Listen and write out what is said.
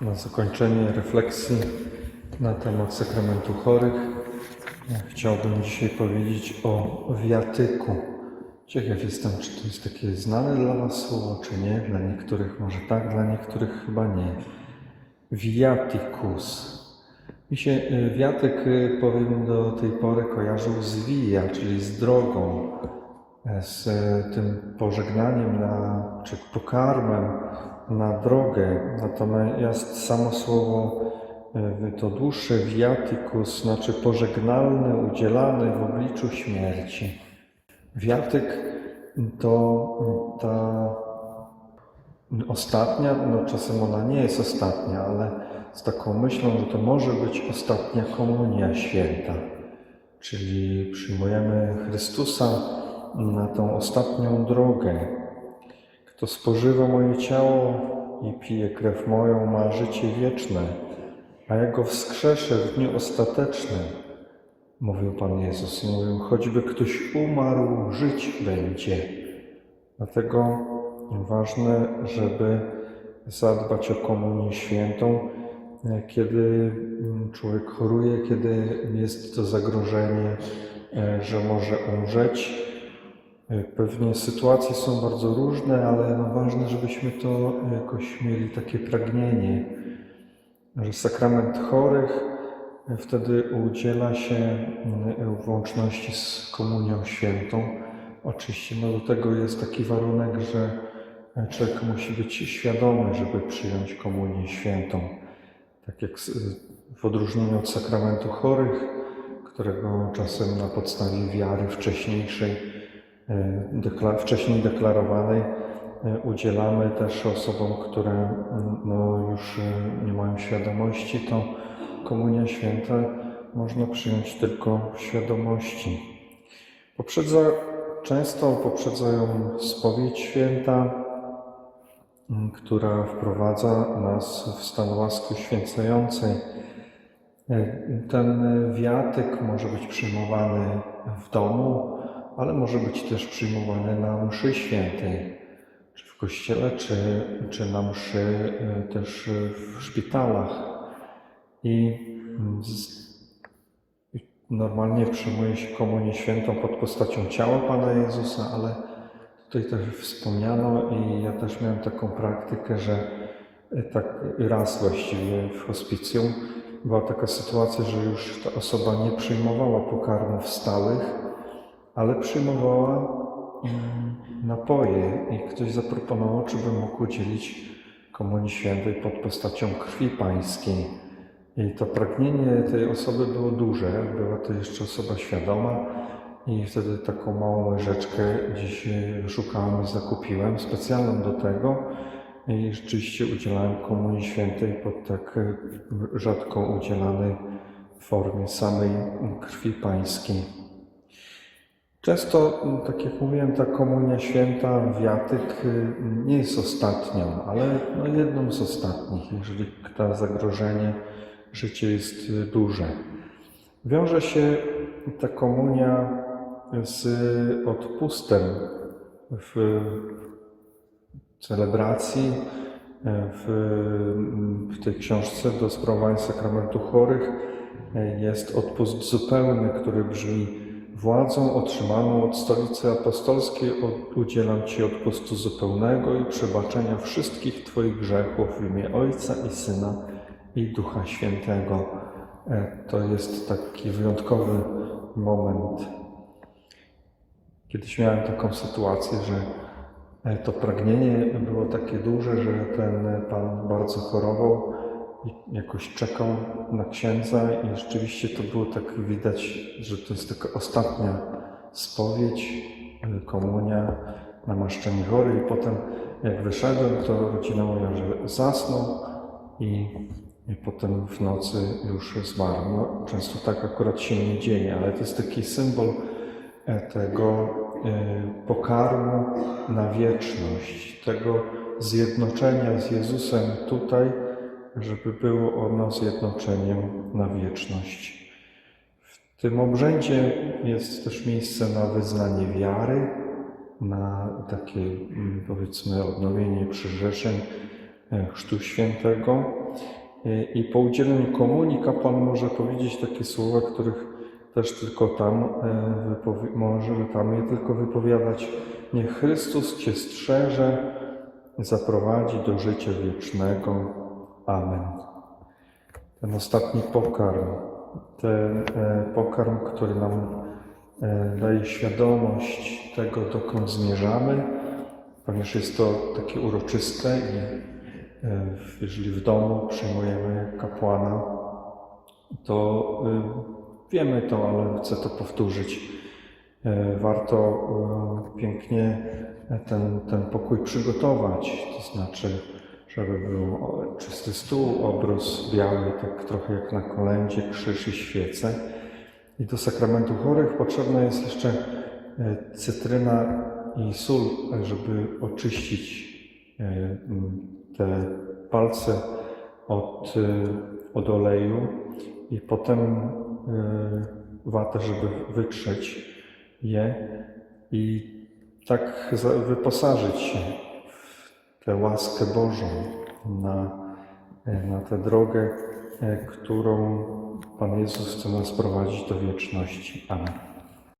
Na zakończenie refleksji na temat sakramentu chorych chciałbym dzisiaj powiedzieć o wiatyku. Ciekaw jestem, czy to jest takie znane dla Was słowo, czy nie. Dla niektórych może tak, dla niektórych chyba nie. Viaticus. Mi się y, wiatyk, y, powiem, do tej pory kojarzył z via, czyli z drogą, e, z e, tym pożegnaniem na, czy pokarmem na drogę. Natomiast samo słowo e, to dłuższe viaticus, znaczy pożegnalny, udzielany w obliczu śmierci. Wiatyk to ta ostatnia, no czasem ona nie jest ostatnia, ale z taką myślą, że to może być ostatnia komunia święta. Czyli przyjmujemy Chrystusa na tą ostatnią drogę. Kto spożywa moje ciało i pije krew moją, ma życie wieczne, a ja go wskrzeszę w dniu ostatecznym. Mówił Pan Jezus i mówił, choćby ktoś umarł, żyć będzie. Dlatego ważne, żeby zadbać o komunię świętą, kiedy człowiek choruje, kiedy jest to zagrożenie, e, że może umrzeć. E, Pewnie sytuacje są bardzo różne, ale no ważne, żebyśmy to jakoś mieli takie pragnienie, że sakrament chorych wtedy udziela się mm, w łączności z komunią świętą. Oczywiście no do tego jest taki warunek, że człowiek musi być świadomy, żeby przyjąć komunię świętą. Tak jak w odróżnieniu od sakramentu chorych, którego czasem na podstawie wiary wcześniejszej, e, wcześniej deklarowanej, e, udzielamy też osobom, które no, już e, nie mają świadomości, to komunia święta można przyjąć tylko w świadomości. Poprzedza, często poprzedza ją spowiedź święta, która wprowadza nas w stan łaski uświęcającej. E, Ten wiatyk może być przyjmowany w domu, ale może być też przyjmowany na mszy świętej, czy w kościele, czy, czy na mszy e, też w szpitalach. I mm, z, Normalnie przyjmuje się komunię świętą pod postacią ciała Pana Jezusa, ale tutaj też wspomniano i ja też miałem taką praktykę, że e, tak raz właściwie w hospicjum była taka sytuacja, że już ta osoba nie przyjmowała pokarmów stałych, ale przyjmowała napoje i ktoś zaproponował, czy by mógł udzielić komunii świętej pod postacią krwi pańskiej. I to pragnienie tej osoby było duże, była to jeszcze osoba świadoma i wtedy taką małą łyżeczkę gdzieś e, wyszukałem i zakupiłem, specjalną do tego i rzeczywiście udzielałem Komunii Świętej pod tak e, rzadko udzielanej formie samej krwi pańskiej. Często, tak jak mówiłem, ta komunia święta, wiatyk y, nie jest ostatnią, ale no jedną z ostatnich, jeżeli to zagrożenie życie jest y, duże. Wiąże się ta komunia z odpustem w celebracji, w, w tej książce do sprawowania sakramentu chorych jest odpust zupełny, który brzmi Władzą otrzymaną od Stolicy Apostolskiej udzielam Ci odpustu zupełnego i przebaczenia wszystkich Twoich grzechów w imię Ojca i Syna i Ducha Świętego. E, To jest taki wyjątkowy moment. Kiedyś miałem taką sytuację, że e, to pragnienie było takie duże, że ten pan bardzo chorował jakoś czekał na księdza i rzeczywiście to było tak widać, że to jest taka ostatnia spowiedź, e, komunia, namaszczenie chory i potem jak wyszedłem, to rodzina mówiła, że zasnął i, i potem w nocy już zmarł. No, często tak akurat się nie dzieje, ale to jest taki symbol e, tego e, pokarmu na wieczność, tego zjednoczenia z Jezusem tutaj, żeby było ono zjednoczeniem na wieczność. W tym obrzędzie jest też miejsce na wyznanie wiary, na takie mm, powiedzmy odnowienie przyrzeczeń, e, Chrztu Świętego. E, I po udzieleniu komunii kapłan może powiedzieć takie słowa, których też tylko tam e, może tam je tylko wypowiadać. Niech Chrystus Cię strzeże, zaprowadzi do życia wiecznego. Amen. Ten ostatni pokarm, ten e, pokarm, który nam e, daje świadomość tego, dokąd zmierzamy, ponieważ jest to takie uroczyste i e, jeżeli w domu przyjmujemy kapłana, to wiemy to, ale chcę to powtórzyć. Warto pięknie ten, ten pokój przygotować, to znaczy, żeby był czysty stół, obrus biały, tak trochę jak na kolędzie, krzyż i świece. I do sakramentu chorych potrzebna jest jeszcze e, cytryna i sól, żeby oczyścić e, te palce od, e, od oleju i potem watę, żeby wytrzeć je i tak wyposażyć się tę łaskę Bożą na, na tę drogę, e, którą Pan Jezus chce nas prowadzić do wieczności. Amen.